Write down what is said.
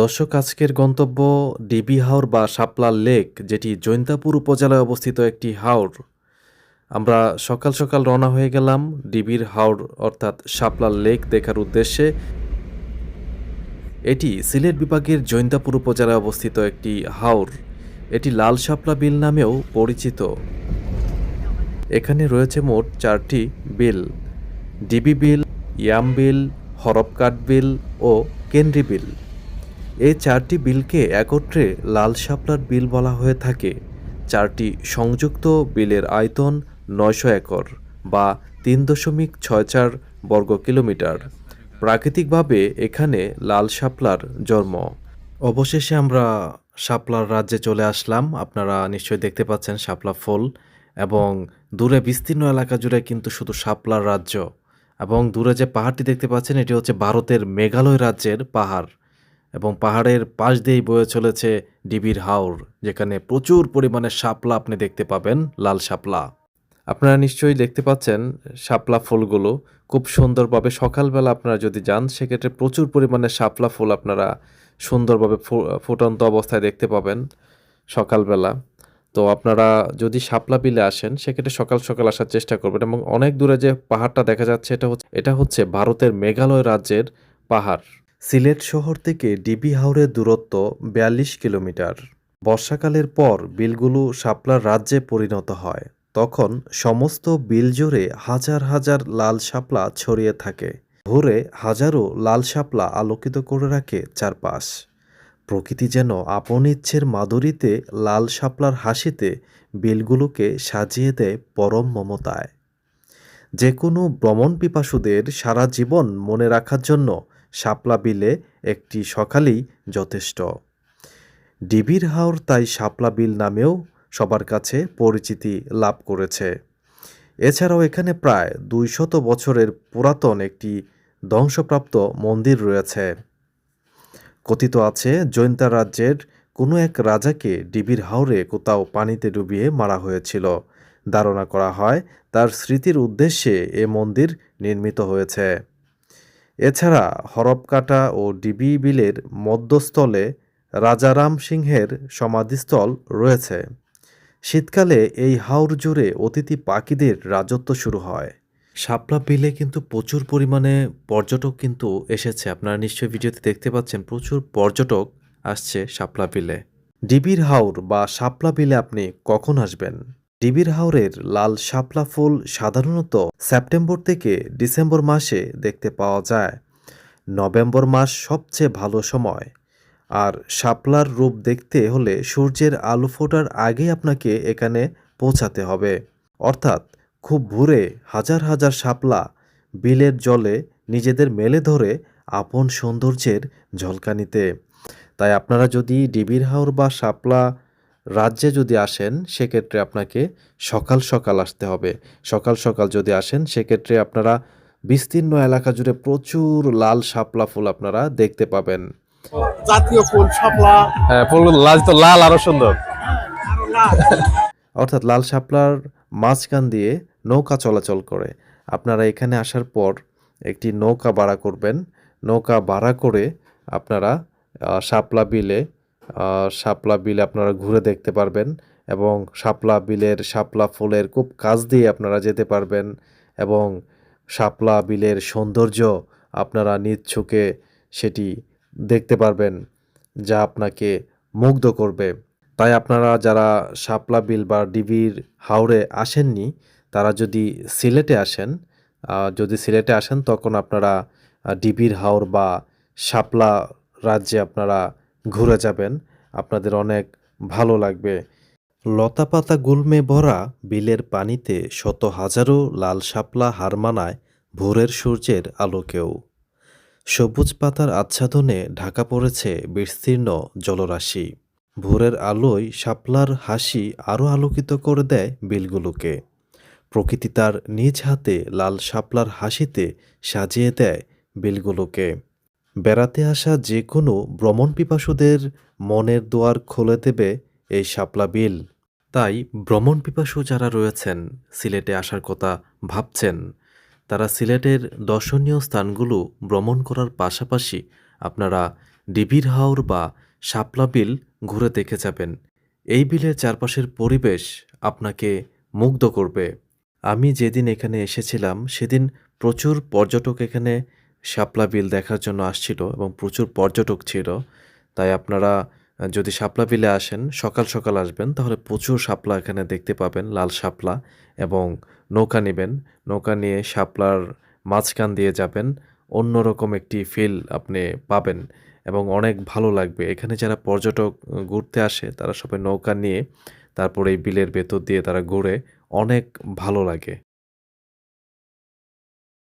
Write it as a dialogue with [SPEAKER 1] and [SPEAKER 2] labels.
[SPEAKER 1] দর্শক, আজকের গন্তব্য ডিবি হাওর বা শাপলা লেক, যেটি জৈন্তাপুর উপজেলায় অবস্থিত একটি হাওর। আমরা সকাল সকাল রওনা হয়ে গেলাম ডিবির হাওর, অর্থাৎ শাপলা লেক দেখার উদ্দেশ্যে। এটি সিলেট বিভাগের জৈন্তাপুর উপজেলায় অবস্থিত একটি হাওর। এটি লাল শাপলা বিল নামেও পরিচিত। এখানে রয়েছে মোট চারটি বিল, ডিবি বিল, ইয়াম বিল, হরপকাট বিল ও কেন্দ্রি বিল। এই চারটি বিলকে একত্রে লাল শাপলার বিল বলা হয়ে থাকে। চারটি সংযুক্ত বিলের আয়তন নয়শো একর বা তিন দশমিক ছয় চার বর্গ কিলোমিটার। প্রাকৃতিকভাবে এখানে লাল শাপলার জন্ম। অবশেষে আমরা শাপলার রাজ্যে চলে আসলাম। আপনারা নিশ্চয়ই দেখতে পাচ্ছেন শাপলা ফুল এবং দূরে বিস্তীর্ণ এলাকা জুড়ে কিন্তু শুধু শাপলার রাজ্য এবং দূরে যে পাহাড়টি দেখতে পাচ্ছেন, এটি হচ্ছে ভারতের মেঘালয় রাজ্যের পাহাড়। এবং পাহাড়ের পাশ দিয়েই বয়ে চলেছে ডিবির হাওর, যেখানে প্রচুর পরিমাণে শাপলা আপনি দেখতে পাবেন, লাল শাপলা। আপনারা নিশ্চয়ই দেখতে পাচ্ছেন শাপলা ফুলগুলো। খুব সুন্দরভাবে সকালবেলা আপনারা যদি যান, সেক্ষেত্রে প্রচুর পরিমাণে শাপলা ফুল আপনারা সুন্দরভাবে ফুটন্ত অবস্থায় দেখতে পাবেন সকালবেলা। তো আপনারা যদি শাপলা বিলে আসেন, সেক্ষেত্রে সকাল সকাল আসার চেষ্টা করবেন এবং অনেক দূরে যে পাহাড়টা দেখা যাচ্ছে, এটা হচ্ছে এটা হচ্ছে ভারতের মেঘালয় রাজ্যের পাহাড়। সিলেট শহর থেকে ডিবি হাওরের দূরত্ব বিয়াল্লিশ কিলোমিটার। বর্ষাকালের পর বিলগুলো শাপলার রাজ্যে পরিণত হয়। তখন সমস্ত বিল জুড়ে হাজার হাজার লাল শাপলা ছড়িয়ে থাকে। ভোরে হাজারো লাল শাপলা আলোকিত করে রাখে চারপাশ। প্রকৃতি যেন আপন ইচ্ছের মাধুরীতে লাল শাপলার হাসিতে বিলগুলোকে সাজিয়ে দেয় পরম মমতায়। যে কোনো ভ্রমণ পিপাসুদের সারা জীবন মনে রাখার জন্য শাপলা বিলে একটি সকালেই যথেষ্ট। ডিবির হাওর তাই শাপলা বিল নামেও সবার কাছে পরিচিতি লাভ করেছে। এছাড়াও এখানে প্রায় দুইশত বছরের পুরাতন একটি ধ্বংসপ্রাপ্ত মন্দির রয়েছে। কথিত আছে, জৈন্তা রাজ্যের কোনো এক রাজাকে ডিবির হাওরে কোথাও পানিতে ডুবিয়ে মারা হয়েছিল। ধারণা করা হয়, তার স্মৃতির উদ্দেশ্যে এ মন্দির নির্মিত হয়েছে। এছাড়া হরপকাটা ও ডিবি বিলের মধ্যস্থলে রাজারাম সিংহের সমাধিস্থল রয়েছে। শীতকালে এই হাওর জুড়ে অতিথি পাখিদের রাজত্ব শুরু হয়। শাপলা বিলে কিন্তু প্রচুর পরিমাণে পর্যটক কিন্তু এসেছে। আপনারা নিশ্চয়ই ভিডিওতে দেখতে পাচ্ছেন প্রচুর পর্যটক আসছে শাপলা বিলে। ডিবির হাওর বা শাপলা বিলে আপনি কখন আসবেন? ডিবির হাওরের লাল শাপলা ফুল সাধারণত সেপ্টেম্বর থেকে ডিসেম্বর মাসে দেখতে পাওয়া যায়। নভেম্বর মাস সবচেয়ে ভালো সময়। আর শাপলার রূপ দেখতে হলে সূর্যের আলো ফোটার আগেই আপনাকে এখানে পৌঁছাতে হবে। অর্থাৎ খুব ভোরে হাজার হাজার শাপলা বিলের জলে নিজেদের মেলে ধরে আপন সৌন্দর্যের ঝলকানিতে তাই আপনারা যদি ডিবির হাওর বা শাপলা রাজ্যে যদি আসেন সেক্ষেত্রে আপনাকে সকাল সকাল আসতে হবে। সকাল সকাল যদি আসেন সেক্ষেত্রে আপনারা বিস্তীর্ণ এলাকা জুড়ে প্রচুর লাল শাপলা ফুল আপনারা দেখতে পাবেন।
[SPEAKER 2] জাতীয় ফুল শাপলা।
[SPEAKER 3] হ্যাঁ ফুলগুলো লাল তো লাল আরও সুন্দর।
[SPEAKER 1] অর্থাৎ লাল শাপলার মাঝখান দিয়ে নৌকা চলাচল করে। আপনারা এখানে আসার পর একটি নৌকা ভাড়া করবেন। নৌকা ভাড়া করে আপনারা আহ, শাপলা বিলে শাপলা বিল আপনারা ঘুরে দেখতে পারবেন এবং শাপলা বিলের শাপলা ফুলের খুব কাজ দিয়ে আপনারা যেতে পারবেন এবং শাপলা বিলের সৌন্দর্য আপনারা চোখে সেটি দেখতে পারবেন যা আপনাকে মুগ্ধ করবে। তাই আপনারা যারা শাপলা বিল বা ডিবির হাওড়ে আসেননি, তারা যদি সিলেটে আসেন যদি সিলেটে আসেন, তখন আপনারা ডিবির হাওর বা শাপলা রাজ্যে আপনারা ঘুরে যাবেন। আপনাদের অনেক ভালো লাগবে। লতাপাতা গুলমে ভরা বিলের পানিতে শত হাজারো লাল শাপলা হার মানায় ভোরের সূর্যের আলোকেও। সবুজ পাতার আচ্ছাদনে ঢাকা পড়েছে বিস্তীর্ণ জলরাশি। ভোরের আলোয় শাপলার হাসি আরও আলোকিত করে দেয় বিলগুলোকে। প্রকৃতি তার নিজ হাতে লাল শাপলার হাসিতে সাজিয়ে দেয় বিলগুলোকে। বেড়াতে আসা যে কোনো ভ্রমণ পিপাসুদের মনের দুয়ার খুলে দেবে এই শাপলা বিল। তাই ভ্রমণ পিপাসু যারা রয়েছেন, সিলেটে আসার কথা ভাবছেন, তারা সিলেটের দর্শনীয় স্থানগুলো ভ্রমণ করার পাশাপাশি আপনারা ডিবির হাওর বা শাপলা বিল ঘুরে দেখে যাবেন। এই বিলের চারপাশের পরিবেশ আপনাকে মুগ্ধ করবে। আমি যেদিন এখানে এসেছিলাম, সেদিন প্রচুর পর্যটক এখানে শাপলা বিল দেখার জন্য আসছিল এবং প্রচুর পর্যটক ছিল। তাই আপনারা যদি শাপলা বিলে আসেন, সকাল সকাল আসবেন, তাহলে প্রচুর শাপলা এখানে দেখতে পাবেন, লাল শাপলা এবং নৌকা নেবেন। নৌকা নিয়ে শাপলার মাঝখান দিয়ে যাবেন, অন্যরকম একটি ফিল আপনি পাবেন এবং অনেক ভালো লাগবে। এখানে যারা পর্যটক ঘুরতে আসে, তারা সবাই নৌকা নিয়ে তারপর এই বিলের ভেতর দিয়ে তারা ঘুরে অনেক ভালো লাগে।